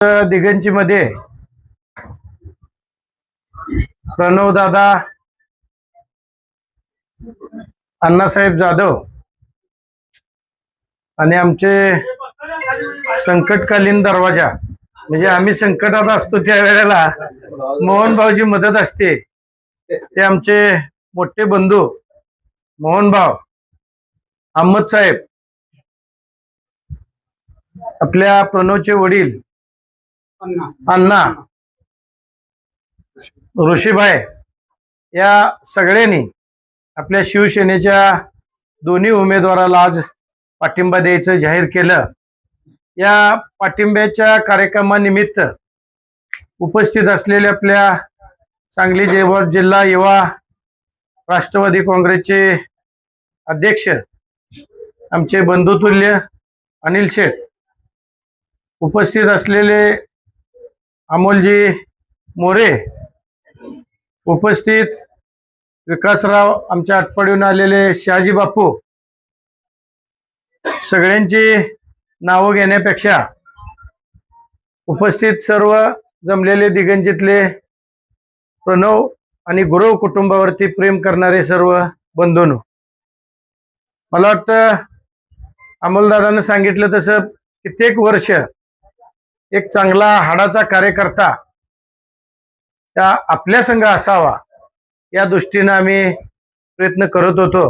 दिगंची मध्ये प्रणव दादा अण्णासाहेब जाधव आणि आमचे संकटकालीन दरवाजा. म्हणजे आम्ही संकटात असतो त्या वेळेला मोहन भाऊची मदत असते. ते आमचे मोठे बंधू मोहन भाऊ अहमद साहेब आपल्या प्रणवचे वडील अण्णा ऋषीभाई या सगळ्यांनी आपल्या शिवसेनेच्या दोन्ही उमेदवाराला आज पाठिंबा द्यायचं जाहीर केलं. या पाठिंब्याच्या कार्यक्रमानिमित्त उपस्थित असलेले आपल्या सांगली जेव्हा जिल्हा युवा राष्ट्रवादी काँग्रेसचे अध्यक्ष आमचे बंधुतुल्य अनिल शेठ उपस्थित असलेले अमोलजी मोरे उपस्थित विकासराव आमच्या आटपाडीहून आलेले शहाजी बापू. सगळ्यांची नावं घेण्यापेक्षा उपस्थित सर्व जमलेले दिगंजीतले प्रणव आणि गुरव कुटुंबावरती प्रेम करणारे सर्व बंधून. मला वाटतं अमोलदादानं सांगितलं तसं कित्येक वर्ष एक चांगला हाडाचा कार्यकर्ता त्या आपल्या संघ असावा या दृष्टीनं आम्ही प्रयत्न करत होतो.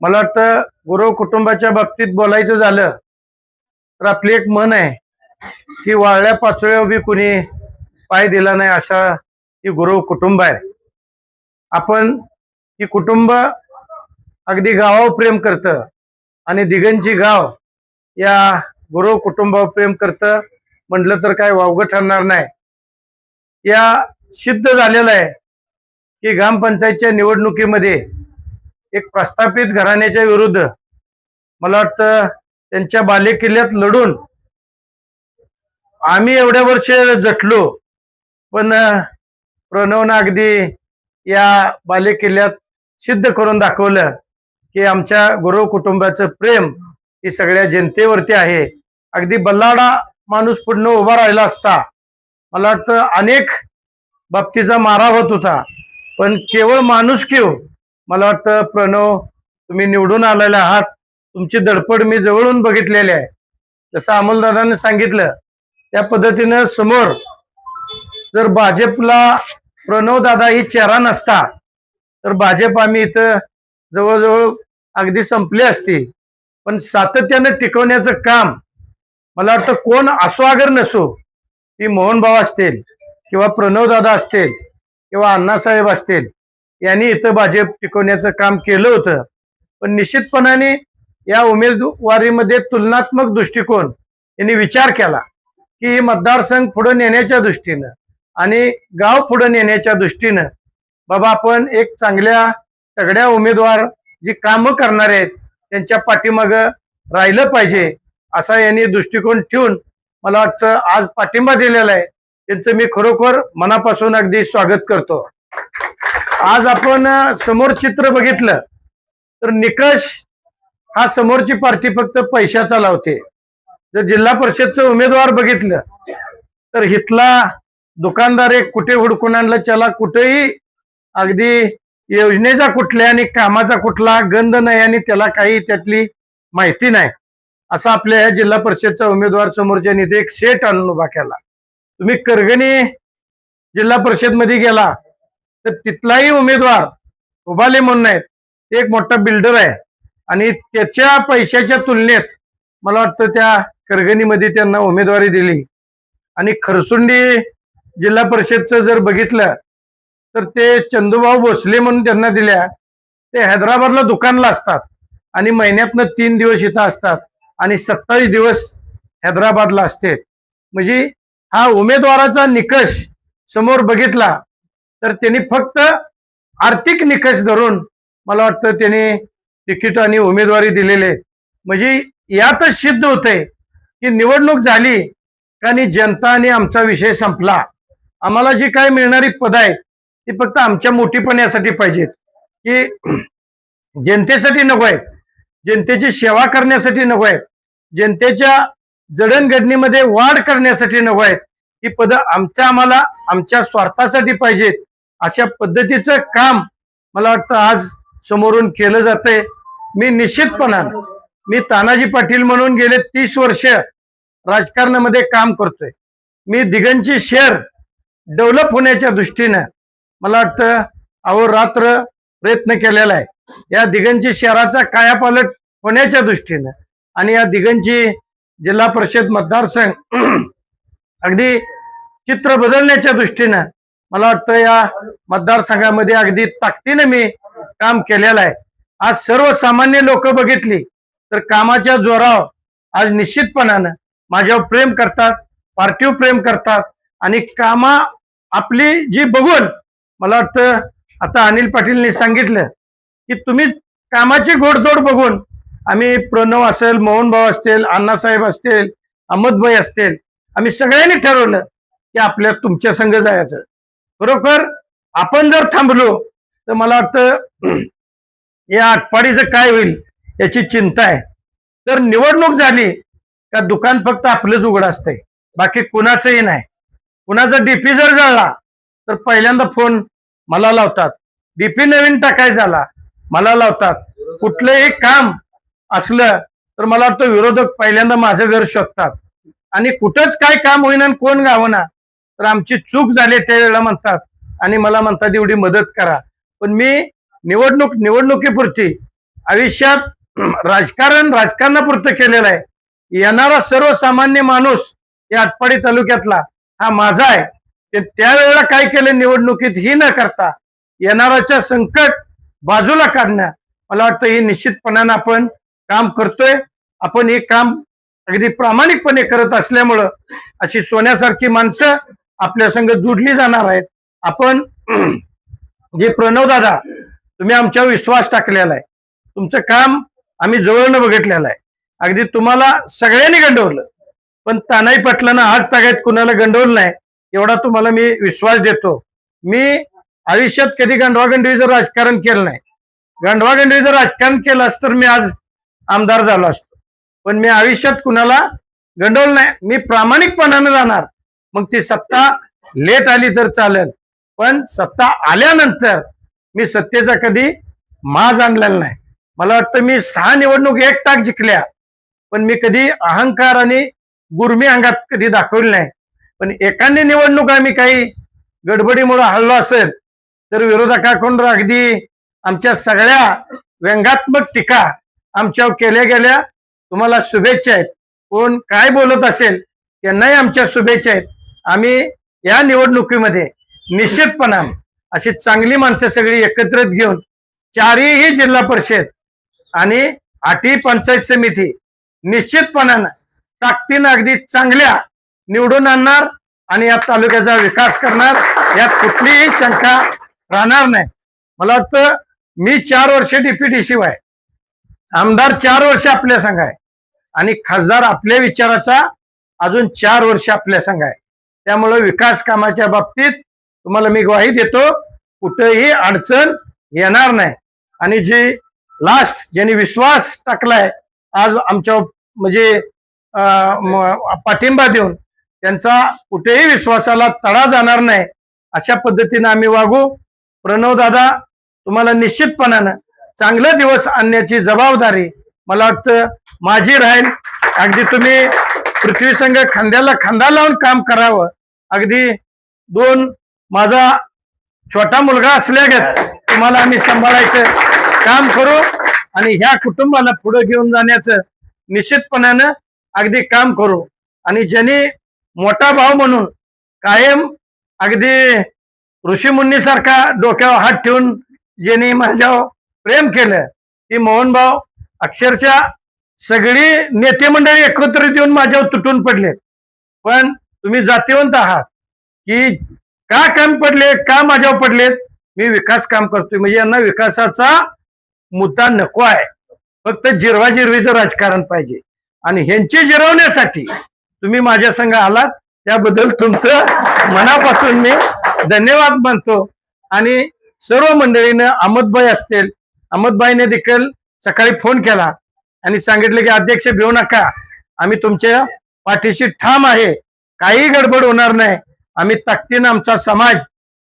मला वाटतं गुरव कुटुंबाच्या बाबतीत बोलायचं झालं तर आपली एक मन आहे की वाळल्या पाचोळ्या उभी कुणी पाय दिला नाही असा ही गुरव कुटुंब आहे. आपण ही कुटुंब अगदी गावावर प्रेम करतं आणि दिगंची गाव या गुरव कुटुंबावर प्रेम करतं. म्हटलं तर काय वावगं ठरणार नाही. या सिद्ध झालेलं आहे की ग्रामपंचायतच्या निवडणुकीमध्ये एक प्रस्थापित घराण्याच्या विरुद्ध मला वाटतं त्यांच्या बालेकिल्ल्यात लढून आम्ही एवढ्या वर्ष जटलो पण प्रणवनं अगदी या बालेकिल्ल्यात सिद्ध करून दाखवलं की आमच्या गुरव कुटुंबाचं प्रेम ही सगळ्या जनतेवरती आहे. अगदी बल्लाडा माणूस पुढनं उभा राहिला असता मला वाटतं अनेक बाबतीचा मारा होत होता. पण केवळ माणूस किव मला वाटतं प्रणव तुम्ही निवडून आलेले आहात. तुमची धडपड मी जवळून बघितलेली आहे. जसं अमोलदादाने सांगितलं त्या पद्धतीनं समोर जर भाजपला प्रणव दादा ही चेहरा नसता तर भाजप आम्ही इथं जवळजवळ अगदी संपली असती. पण सातत्यानं टिकवण्याचं काम मला वाटतं कोण असो अगर नसो ती मोहनभाऊ असतील किंवा प्रणव दादा असतील किंवा अण्णासाहेब असतील यांनी इथं भाजप टिकवण्याचं काम केलं होतं. पण निश्चितपणाने या उमेदवारीमध्ये तुलनात्मक दृष्टिकोन यांनी विचार केला की मतदारसंघ पुढे नेण्याच्या दृष्टीनं आणि गाव पुढे नेण्याच्या दृष्टीनं बाबा आपण एक चांगल्या तगड्या उमेदवार जी कामं करणारे आहेत त्यांच्या पाठीमागं राहिलं पाहिजे असा यांनी दृष्टिकोन ठेवून मला वाटतं आज पाठिंबा दिलेला आहे. त्यांचं मी खरोखर मनापासून अगदी स्वागत करतो. आज आपण समोर चित्र बघितलं तर निकष हा समोरची पार्टी फक्त पैशाचा लावते. जर जिल्हा परिषदचं उमेदवार बघितलं तर हितला दुकानदार एक कुठे हुडकून आणलं त्याला कुठेही अगदी योजनेचा कुठल्या आणि कामाचा कुठला गंध नाही आणि त्याला काही त्यातली माहिती नाही. असा आपल्या या जिल्हा परिषदचा उमेदवार समोरच्या निधी एक सेट आणून उभा केला. तुम्ही करगणी जिल्हा परिषदमध्ये गेला तर तिथलाही उमेदवार उभाले म्हणून आहेत. ते एक मोठा बिल्डर आहे. आणि त्याच्या पैशाच्या तुलनेत मला वाटतं त्या करगणीमध्ये त्यांना उमेदवारी दिली. आणि खरसुंडी जिल्हा परिषदचं जर बघितलं तर ते चंदूभाऊ भोसले म्हणून त्यांना दिल्या. ते हैदराबादला दुकानला असतात. आणि महिन्यातनं तीन दिवस इथं असतात. आणि सत्तावीस दिवस हैदराबादला असते. म्हणजे हा उमेदवाराचा निकष समोर बघितला तर त्यांनी फक्त आर्थिक निकष धरून मला वाटतं त्यांनी तिकीट आणि उमेदवारी दिलेले. आहेत म्हणजे यातच सिद्ध होते की निवडणूक झाली का आणि जनता आणि आमचा विषय संपला. आम्हाला जी काय मिळणारी पद आहेत ती फक्त आमच्या मोठीपणासाठी पाहिजेत. की जनतेसाठी नको आहेत जनतेची सेवा करण्यासाठी नको आहेत. जनतेच्या जडणघडणीमध्ये वाढ करण्यासाठी नको आहेत. ही पदं आमच्या आम्हाला आमच्या स्वार्थासाठी पाहिजेत. अशा पद्धतीचं काम मला वाटतं आज समोरून केलं जातंय. मी निश्चितपणानं मी तानाजी पाटील म्हणून गेले तीस वर्ष राजकारणामध्ये काम करतोय. मी दिगंची शेअर डेव्हलप होण्याच्या दृष्टीनं मला वाटतं अहोरात्र प्रयत्न केलेला आहे. या दिगंची शहराचा कायापालट होण्याच्या दृष्टीनं आणि या दिगंची जिल्हा परिषद मतदारसंघ अगदी चित्र बदलण्याच्या दृष्टीनं मला वाटतं या मतदारसंघामध्ये अगदी ताकदीनं मी काम केलेलं आहे. आज सर्वसामान्य लोक बघितली तर कामाच्या जोरावर आज निश्चितपणानं माझ्यावर प्रेम करतात पार्टीव प्रेम करतात आणि कामा आपली जी बघून मला वाटतं आता अनिल पाटीलने सांगितलं की तुम्ही कामाची घोडदोड बघून आम्ही प्रणव असेल मोहन भाऊ असतील अण्णासाहेब असतील अहमदभाई असतील आम्ही सगळ्यांनी ठरवलं की आपल्या तुमच्या संघ जायचं. खरोखर आपण जर थांबलो तर मला वाटतं या आटपाडीचं काय होईल याची चिंता आहे. तर निवडणूक झाली का दुकान फक्त आपलंच उघड असतंय. बाकी कुणाचंही नाही. कुणाचा डीपी जर जळला तर पहिल्यांदा फोन मला लावतात. डीपी नवीन टाकाय झाला मला लावतात. कुठलंही काम असलं तर मला वाटतं विरोधक पहिल्यांदा माझं घर शोधतात. आणि कुठंच काय काम होईना आणि कोण गावना तर आमची चूक झाली त्यावेळेला म्हणतात. आणि मला म्हणतात एवढी मदत करा. पण मी निवडणूक निवडणुकीपुरती आयुष्यात राजकारण राजकारणापुरतं केलेलं आहे. येणारा सर्वसामान्य माणूस या आटपाडी तालुक्यातला हा माझा आहे. ते त्यावेळेला काय केलं? निवडणुकीत ही न करता येणाराच्या संकट बाजूला काढणं. मला वाटतं हे निश्चितपणानं आपण काम करतोय. आपण हे काम अगदी प्रामाणिकपणे करत असल्यामुळं अशी सोन्यासारखी माणसं आपल्या संग जुडली जाणार आहेत. आपण जे प्रणव दादा तुम्ही आमच्यावर विश्वास टाकलेला आहे. तुमचं काम आम्ही जवळनं बघितलेलं आहे. अगदी तुम्हाला सगळ्यांनी गंडवलं. पण तानाई पटलानं आज तागायत कुणाला गंडवलं नाही एवढा तुम्हाला मी विश्वास देतो. मी आयुष्यात कधी गंडवागंडीचं राजकारण केलं नाही. गंडवागंडीचं राजकारण केलं असतं तर मी आज आमदार झालो असतो. पण मी आयुष्यात कुणाला गंडवलं नाही. मी प्रामाणिकपणानं जाणार. मग ती सत्ता लेट आली तर चालेल. पण सत्ता आल्यानंतर मी सत्तेचा कधी माज आणलेला नाही. मला वाटतं मी सहा निवडणूक एक टाक जिंकल्या. पण मी कधी अहंकार आणि गुरमी अंगात कधी दाखवली नाही. पण एकाने निवडणूक आम्ही काही गडबडीमुळे हल्लो असेल तर विरोधकाकडून अगदी आमच्या सगळ्या व्यंगात्मक टीका आमच्यावर केल्या गेल्या. तुम्हाला शुभेच्छा आहेत. कोण काय बोलत असेल त्यांनाही आमच्या शुभेच्छा आहेत. आम्ही या निवडणुकीमध्ये निश्चितपणा अशी चांगली माणसं सगळी एकत्रित घेऊन चारही जिल्हा परिषद आणि आठही पंचायत समिती निश्चितपणानं ताकदीनं अगदी चांगल्या निवडून आणणार आणि या तालुक्याचा विकास करणार यात कुठलीही शंका राहणार नाही. मला वाटतं मी चार वर्ष डिप्युटी शिवाय आमदार चार वर्ष आपल्या संघ आहे आणि खासदार आपल्या विचाराचा अजून चार वर्ष आपल्या संघ आहे. त्यामुळे विकास कामाच्या बाबतीत तुम्हाला मी ग्वाही देतो कुठेही अडचण येणार नाही. आणि जे लास्ट ज्यांनी विश्वास टाकलाय आज आमच्या म्हणजे पाठिंबा देऊन त्यांचा कुठेही विश्वासाला तडा जाणार नाही अशा पद्धतीने आम्ही वागू. प्रणव दादा तुम्हाला निश्चितपणानं चांगले दिवस आणण्याची जबाबदारी मला वाटतं माझी राहील. अगदी तुम्ही पृथ्वी संघ खांद्याला खांदा लावून काम करावं. अगदी दोन माझा छोटा मुलगा असल्यागत तुम्हाला आम्ही सांभाळायचं काम करू आणि ह्या कुटुंबाला पुढे घेऊन जाण्याचं निश्चितपणानं अगदी काम करू. आणि ज्यांनी मोठा भाव म्हणून कायम अगदी ऋषीमुनीसारखा डोक्यावर हात ठेवून ज्यांनी माझ्यावर प्रेम केलं ती मोहनभाऊ अक्षरशः सगळी नेते मंडळी एकत्रित येऊन माझ्यावर तुटून पडलेत पण तुम्ही जातीवंत आहात की का काम पडले का माझ्यावर पडलेत मी विकास काम करतोय. म्हणजे यांना विकासाचा मुद्दा नको आहे. फक्त जिरवाजिरवीचं राजकारण पाहिजे. आणि ह्यांची जिरवण्यासाठी तुम्ही माझ्या संघ आलात त्याबद्दल तुमचं मनापासून मी धन्यवाद मानतो आणि सर्व मंडळीनं अहमदभाई असतील अहमदभाईने देखील सकाळी फोन केला आणि सांगितलं की अध्यक्ष भिवू नका. आम्ही तुमच्या पाठीशी ठाम आहे. काही गडबड होणार नाही. आम्ही ताकदीनं आमचा समाज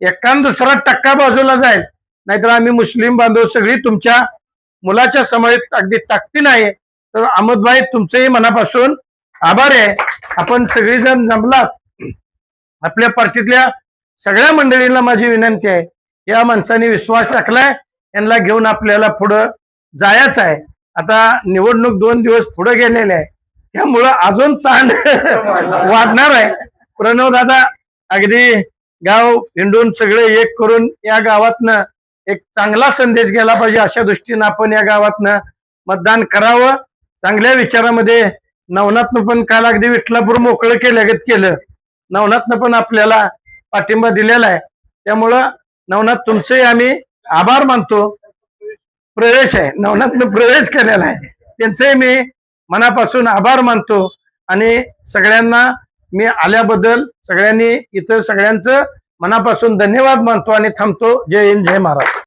एकान दुसरा टक्का बाजूला जाईल. नाहीतर आम्ही मुस्लिम बांधव सगळी तुमच्या मुलाच्या समावेत अगदी ताकदीनं आहे. तर अहमदभाई तुमचंही मनापासून आभार आहे. आपण सगळेजण जमलात. आपल्या पार्टीतल्या सगळ्या मंडळींना माझी विनंती आहे या माणसाने विश्वास टाकलाय यांना घेऊन आपल्याला पुढं जायचं आहे. आता निवडणूक दोन दिवस पुढे गेलेले आहे त्यामुळं अजून ताण वाढणार आहे. प्रणव दादा अगदी गाव हिंडून सगळे एक करून या गावातनं एक चांगला संदेश गेला पाहिजे अशा दृष्टीनं आपण या गावातनं मतदान करावं. चांगल्या विचारामध्ये नवनाथनं पण काल अगदी विठलापूर मोकळं केल्यागत केलं. नवनाथनं पण आपल्याला पाठिंबा दिलेला आहे. त्यामुळं नवनाथ तुमचे आम्ही आभार मानतो. प्रवेश आहे. नवनाथनं प्रवेश केलेला आहे. त्यांचे मी मनापासून आभार मानतो. आणि सगळ्यांना मी आल्याबद्दल सगळ्यांनी इथं सगळ्यांचं मनापासून धन्यवाद मानतो आणि थांबतो. जय हिंद जय महाराज